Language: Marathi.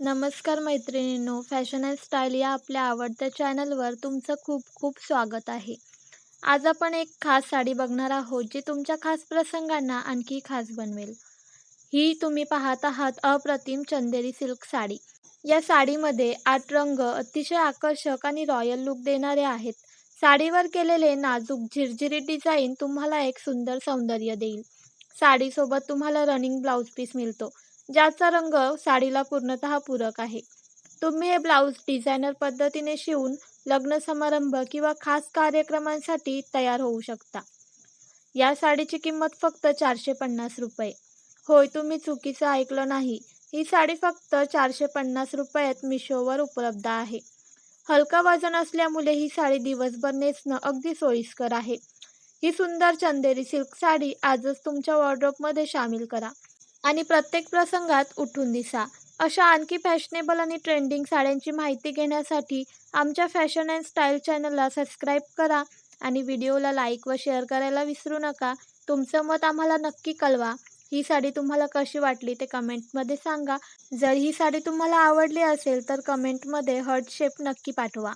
नमस्कार मैत्रिणींनो फॅशन अँड स्टाईल या आपल्या आवडत्या चॅनलवर तुमचं खूप खूप स्वागत आहे. आज आपण एक खास साडी बघणार आहोत जी तुमच्या खास प्रसंगांना आणखी खास बनवेल. ही तुम्ही पाहत आहात अप्रतिम चंदेरी सिल्क साडी. या साडीमध्ये आठ रंग अतिशय आकर्षक आणि रॉयल लुक देणारे आहेत. साडीवर केलेले नाजूक झिरझिरी डिझाईन तुम्हाला एक सुंदर सौंदर्य देईल. साडीसोबत तुम्हाला रनिंग ब्लाऊज पीस मिळतो. ज्याचा रंग साडीला पूर्णतः पूरक आहे. तुम्ही हे ब्लाऊज डिझायनर पद्धतीने शिवून लग्न समारंभ किंवा खास कार्यक्रमांसाठी तयार होऊ शकता. या साडीची किंमत फक्त चारशे पन्नास रुपये. होय तुम्ही चुकीचं ऐकलं नाही. ही साडी फक्त चारशे पन्नास रुपयात मिशोवर उपलब्ध आहे. हलका वजन असल्यामुळे ही साडी दिवसभर नेसणं अगदी सोयीस्कर आहे. ही सुंदर चंदेरी सिल्क साडी आजच तुमच्या वॉर्ड्रोपमध्ये सामील करा. आणि प्रत्येक प्रसंगात उठून दिसा. अशा आणखी फॅशनेबल आणि ट्रेंडिंग साड्यांची माहिती घेण्यासाठी आमच्या फॅशन अँड स्टाईल चॅनलला सबस्क्राईब करा आणि व्हिडिओला लाईक व शेअर करायला विसरू नका. तुमचं मत आम्हाला नक्की कळवा. ही साडी तुम्हाला कशी वाटली ते कमेंटमध्ये सांगा. जर ही साडी तुम्हाला आवडली असेल तर कमेंटमध्ये हर्ट शेप नक्की पाठवा.